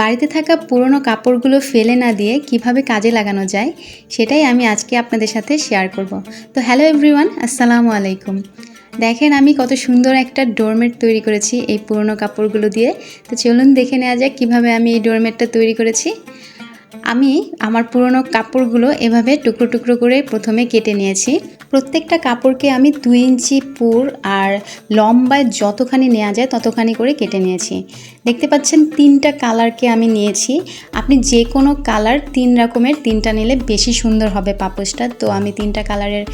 বাড়িতে থাকা পুরনো কাপড়গুলো ফেলে না দিয়ে কীভাবে কাজে লাগানো যায়, সেটাই আমি আজকে আপনাদের সাথে শেয়ার করব। তো হ্যালো এভরিওয়ান আসসালামু আলাইকুম। দেখেন আমি কত সুন্দর একটা ডোরমেট তৈরি করেছি এই পুরনো কাপড়গুলো দিয়ে। তো চলুন দেখে নেওয়া যাক কীভাবে আমি এই ডোরমেটটা তৈরি করেছি। আমি আমার পুরনো কাপড়গুলো এভাবে টুকরো টুকরো করে প্রথমে কেটে নিয়েছি। প্রত্যেকটা কাপড়কে আমি দুই ইঞ্চি পুর আর লম্বায় যতখানি নেওয়া যায় ততখানি করে কেটে নিয়েছি। দেখতে পাচ্ছেন তিনটা কালারকে আমি নিয়েছি। আপনি যে কোনো কালার তিন রকমের, তিনটা নিলে বেশি সুন্দর হবে পাপোসটা তো আমি তিনটা কালারের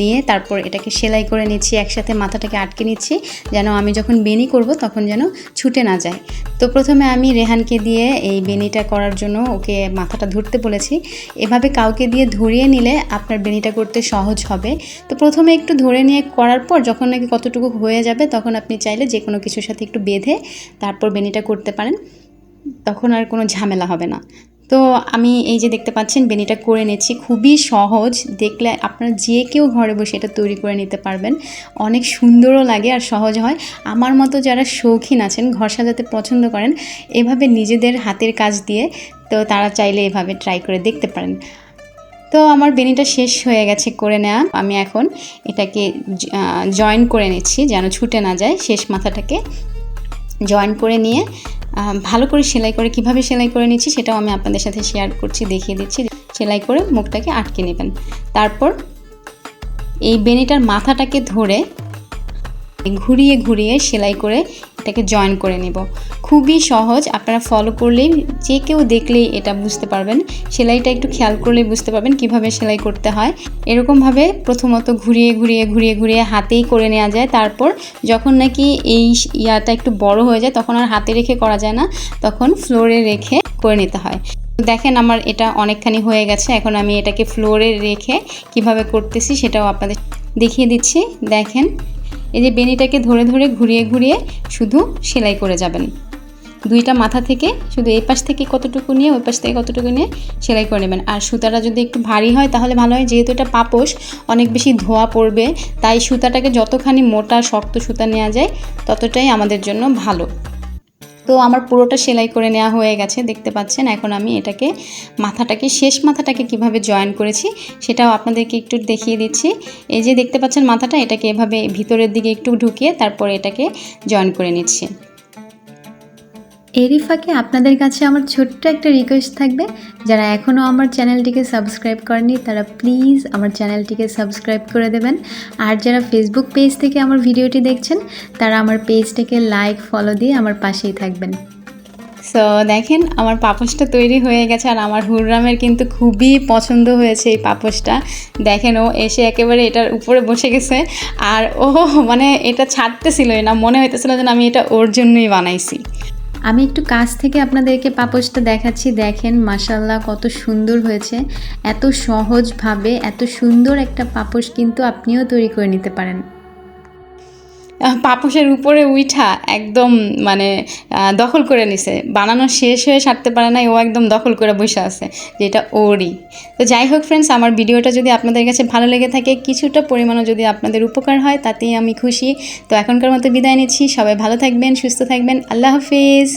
নিয়ে তারপর এটাকে সেলাই করে নিচ্ছি, একসাথে মাথাটাকে আটকে নিচ্ছি, যেন আমি যখন বেনি করব তখন যেন ছুটে না যায়। তো প্রথমে আমি রেহানকে দিয়ে এই বেনিটা করার জন্য ওকে মাথাটা ধরতে বলেছি। এভাবে কাউকে দিয়ে ধরিয়ে নিলে আপনার বেনিটা করতে সহজ হবে। তো প্রথমে একটু ধরে নিয়ে করার পর যখন নাকি কতটুকু হয়ে যাবে তখন আপনি চাইলে যে কোনো কিছুর সাথে একটু বেঁধে তারপর বেনিটা করতে পারেন। তখন আর কোনো ঝামেলা হবে না। তো আমি এই যে দেখতে পাচ্ছেন বেনিটা করে নিচ্ছি। খুবই সহজ। দেখলে আপনারা যে কেউ ঘরে বসে এটা তৈরি করে নিতে পারবেন। অনেক সুন্দরও লাগে আর সহজ হয়। আমার মতো যারা শৌখিন আছেন, ঘর সাজাতে পছন্দ করেন, এভাবে নিজেদের হাতের কাজ দিয়ে তো তারা চাইলে এভাবে ট্রাই করে দেখতে পারেন। তো আমার বেনিটা শেষ হয়ে গেছে করে নেওয়া আমি এখন এটাকে জয়েন করে নিচ্ছি যেন ছুটে না যায়। শেষ মাথাটাকে জয়েন করে নিয়ে ভালো করে সেলাই করে কীভাবে সেলাই করে নিচ্ছি সেটাও আমি আপনাদের সাথে শেয়ার করছি, দেখিয়ে দিচ্ছি। সেলাই করে মুখটাকে আটকে নেবেন। তারপর এই বেনিটার মাথাটাকে ধরে ঘুরিয়ে ঘুরিয়ে সেলাই করে এটাকে জয়েন করে নিব। খুবই সহজ, আপনারা ফলো করলেই, যে কেউ দেখলেই এটা বুঝতে পারবেন। সেলাইটা একটু খেয়াল করলেই বুঝতে পারবেন কীভাবে সেলাই করতে হয়। এরকমভাবে প্রথমত ঘুরিয়ে ঘুরিয়ে ঘুরিয়ে ঘুরিয়ে হাতেই করে নেওয়া যায়। তারপর যখন নাকি এই ইয়াটা একটু বড় হয়ে যায়, তখন আর হাতে রেখে করা যায় না। তখন ফ্লোরে রেখে করে নিতে হয়। দেখেন আমার এটা অনেকখানি হয়ে গেছে। এখন আমি এটাকে ফ্লোরে রেখে কীভাবে করতেছি সেটাও আপনাদের দেখিয়ে দিচ্ছি। দেখেন এই যে বেনিটাকে ধরে ধরে ঘুরিয়ে ঘুরিয়ে শুধু সেলাই করে যাবেন। দুইটা মাথা থেকে শুধু এই পাশ থেকে কতটুকু নিয়ে, ওই পাশ থেকে কতটুকু নিয়ে সেলাই করে নেবেন। আর সুতাটা যদি একটু ভারী হয় তাহলে ভালো হয়, যেহেতু এটা পাপোশ, অনেক বেশি ধোয়া পড়বে, তাই সুতাটাকে যতখানি মোটা, শক্ত সুতা নেওয়া যায়, ততটাই আমাদের জন্য ভালো। তো আমার পুরোটা সেলাই করে নেওয়া হয়ে গেছে, দেখতে পাচ্ছেন। এখন আমি এটাকে মাথাটাকে, শেষ মাথাটাকে কীভাবে জয়েন করেছি সেটাও আপনাদেরকে একটু দেখিয়ে দিচ্ছি। এই যে দেখতে পাচ্ছেন মাথাটা, এটাকে এভাবে ভিতরের দিকে একটু ঢুকিয়ে তারপরে এটাকে জয়েন করে নিচ্ছি। এরই ফাঁকে আপনাদের কাছে আমার ছোট্ট একটা রিকোয়েস্ট থাকবে। যারা এখনও আমার চ্যানেলটিকে সাবস্ক্রাইব করেনি তারা প্লিজ আমার চ্যানেলটিকে সাবস্ক্রাইব করে দেবেন। আর যারা ফেসবুক পেজ থেকে আমার ভিডিওটি দেখছেন, তারা আমার পেজটাকে লাইক ফলো দিয়ে আমার পাশেই থাকবেন। সো দেখেন আমার পাপোশটা তৈরি হয়ে গেছে আর আমার হুররামের কিন্তু খুবই পছন্দ হয়েছে এই পাপোশটা। দেখেন ও এসে একেবারে এটার উপরে বসে গেছে। আর ও মানে এটা ছাড়তেছিলই না, মনে হইতেছিল যেন আমি এটা ওর জন্যই বানাইছি। আমি একটু কাছ থেকে আপনাদেরকে পাপোশটা দেখাচ্ছি। দেখেন মাসাল্লাহ কত সুন্দর হয়েছে। এত সহজভাবে, এত সুন্দর একটা পাপোশ কিন্তু আপনিও তৈরি করে নিতে পারেন। পাপোশের উপরে উইঠা একদম মানে দখল করে নিছে। বানানো শেষ হয়ে সারতে পারে নাই, ও একদম দখল করে বসে আছে, যেটা ওরই। তো যাই হোক ফ্রেন্ডস আমার ভিডিওটা যদি আপনাদের কাছে ভালো লেগে থাকে, কিছুটা পরিমাণও যদি আপনাদের উপকার হয়, তাতেই আমি খুশি। তো এখনকার মতো বিদায় নিচ্ছি, সবাই ভালো থাকবেন, সুস্থ থাকবেন, আল্লাহ হাফিজ।